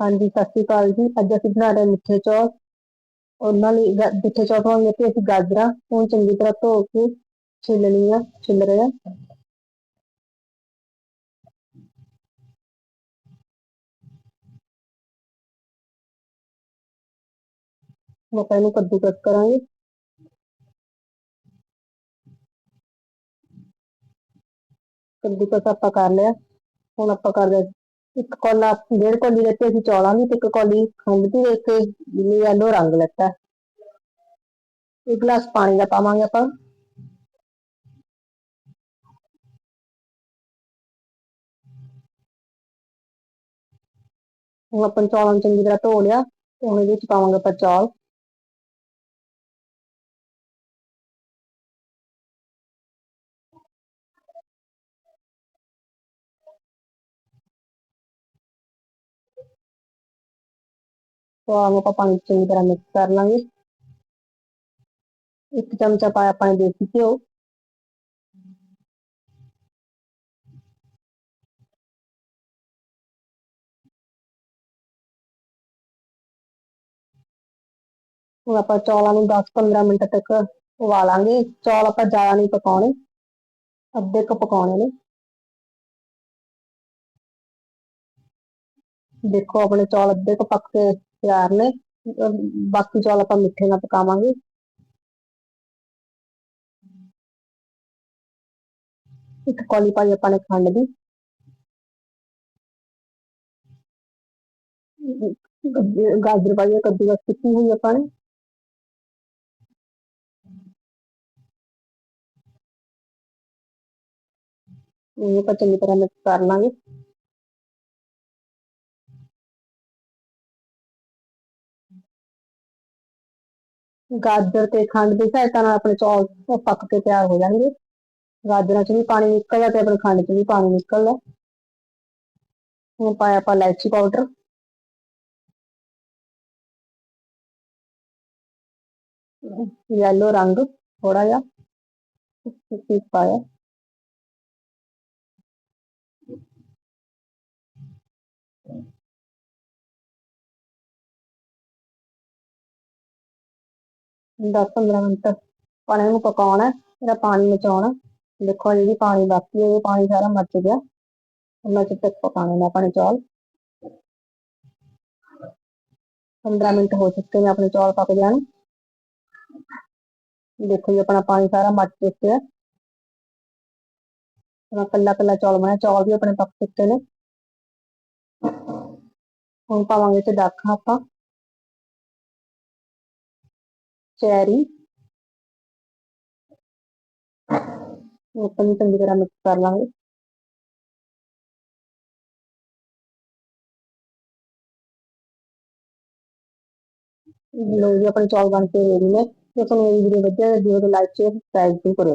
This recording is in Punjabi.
ਹਾਂਜੀ ਸਤਿ ਸ਼੍ਰੀ ਅਕਾਲ ਜੀ ਅੱਜ ਅਸੀਂ ਬਣਾ ਰਹੇ ਹਾਂ ਮਿੱਠੇ ਚੌਲ ਉਹਨਾਂ ਲਈ ਗ- ਮਿੱਠੇ ਚੌਲ ਬਣਾਉਣ ਲਈ ਤੇ ਅਸੀਂ ਗਾਜਰਾਂ ਹੁਣ ਚੰਗੀ ਤਰ੍ਹਾਂ ਧੋ ਕੇ ਛਿੱਲ ਲਈਆਂ ਛਿੱਲ ਰਹੇ ਹਾਂ ਹੁਣ ਆਪਾਂ ਇਹਨੂੰ ਕੱਦੂਕਸ ਕਰਾਂਗੇ ਕੱਦੂਕਸ ਆਪਾਂ ਕਰ ਲਿਆ ਹੁਣ ਆਪਾਂ ਕਰਦੇ ਹਾਂ ਇੱਕ ਕੋਲਾ, ਡੇਢ ਕੋਲੀ ਲੈਤੇ ਅਸੀਂ ਚੌਲਾਂ ਦੀ ਤੇ ਇੱਕ ਕੋਲੀ ਖੰਡ ਦੀ ਲੈ ਕੇ ਯੈਲੋ ਰੰਗ ਲੈਤਾ। ਇੱਕ ਗਲਾਸ ਪਾਣੀ ਦਾ ਪਾਵਾਂਗੇ ਆਪਾਂ। ਹੁਣ ਆਪਾਂ ਚੌਲਾਂ ਨੂੰ ਚੰਗੀ ਤਰ੍ਹਾਂ ਧੋ ਲਿਆ ਤੇ ਹੁਣ ਇਹਦੇ ਵਿੱਚ ਪਾਵਾਂਗੇ ਆਪਾਂ ਚੌਲ। ਚੌਲਾਂ ਆਪਾਂ ਪਾਣੀ ਚੰਗੀ ਤਰ੍ਹਾਂ ਮਿਕਸ ਕਰ ਲਾਂਗੇ। ਇੱਕ ਚਮਚਾ ਪਾਇਆ ਆਪਾਂ ਨੇ ਦੇਸੀ ਘਿਓ। ਹੁਣ ਆਪਾਂ ਚੌਲਾਂ ਨੂੰ 10-15 ਮਿੰਟ ਤੱਕ ਉਬਾਲਾਂਗੇ। ਚੌਲ ਆਪਾਂ ਜ਼ਿਆਦਾ ਨਹੀਂ ਪਕਾਉਣੇ, ਅੱਧੇ ਕੁ ਪਕਾਉਣੇ ਨੇ। ਦੇਖੋ ਆਪਣੇ ਚੌਲ ਅੱਧੇ ਕੁ ਪੱਕ ਕੇ ਤਿਆਰ ਨੇ ਅਹ ਬਾਕੀ ਚੌਲ ਆਪਾਂ ਮਿੱਠੇ ਨਾਲ ਪਕਾਵਾਂਗੇ ਇੱਕ ਕੌਲੀ ਪਾਈ ਆਪਾਂ ਨੇ ਖੰਡ ਦੀ ਗੱਜ- ਗਾਜਰ ਪਾਈ ਹੈ ਕੱਦੂਕਸ ਕੀਤੀ ਹੋਈ ਆਪਾਂ ਨੇ ਇਹ ਆਪਾਂ ਚੰਗੀ ਤਰ੍ਹਾਂ ਮਿਕਸ ਕਰ ਲਾਂਗੇ ਗਾਜਰ ਤੇ ਖੰਡ ਦੀ ਸਹਾਇਤਾ ਨਾਲ ਆਪਣੇ ਚੌਲ ਪੱਕ ਕੇ ਤਿਆਰ ਹੋ ਜਾਣਗੇ ਗਾਜਰਾਂ 'ਚ ਵੀ ਪਾਣੀ ਨਿਕਲਦਾ ਤੇ ਆਪਣੇ ਖੰਡ 'ਚ ਵੀ ਪਾਣੀ ਨਿਕਲਦਾ ਹੁਣ ਪਾਇਆ ਆਪਾਂ ਇਲਾਇਚੀ ਪਾਊਡਰ येलो रंग थोड़ा या पाया 10-15 ਮਿੰਟ। ਪਾਣੀ ਨੂੰ ਪਕਾਉਣਾ ਇਹਦਾ ਪਾਣੀ ਮਚਾਉਣਾ ਦੇਖੋ ਜਿਹੜੀ ਪਾਣੀ ਬਾਕੀ ਹੈ, ਇਹ ਪਾਣੀ ਸਾਰਾ ਮੱਚ ਗਿਆ। ਉਹਨਾਂ ਚਿਰ ਤੱਕ ਪਕਾਉਣੇ ਨੇ ਆਪਣੇ ਚੌਲ। 15 ਮਿੰਟ ਹੋ ਚੁੱਕੇ ਨੇ ਆਪਣੇ ਚੌਲ ਪੱਕ ਜਾਣ। ਦੇਖੋ ਜੀ, ਆਪਣਾ ਪਾਣੀ ਸਾਰਾ ਮੱਚ ਚੁੱਕਿਆ ਆਪਣਾ ਕੱਲਾ ਕੱਲਾ ਚੌਲ ਬਣਿਆ, ਚੌਲ ਵੀ ਆਪਣੇ ਪੱਕ ਚੁੱਕੇ ਨੇ। ਹੁਣ ਪਾਵਾਂਗੇ ਤੇ ਡੱਕ ਆਪਾਂ। ਚੈਰੀ ਆਪਾਂ ਨੂੰ ਚੰਗੀ ਤਰ੍ਹਾਂ ਮਿਕਸ ਕਰ ਲਾਂਗੇ। ਲੋ ਜੀ, ਆਪਣੇ ਚੌਲ ਬਣ ਕੇ ਰੈਡੀ ਨੇ। ਜੇ ਤੁਹਾਨੂੰ ਇਹ ਵੀਡੀਓ ਵਧੀਆ ਲੱਗੀ ਹੋਵੇ ਤਾਂ ਲਾਈਕ ਸ਼ੇਅਰ ਸਬਸਕ੍ਰਾਈਬ ਜ਼ਰੂਰ ਕਰਿਓ।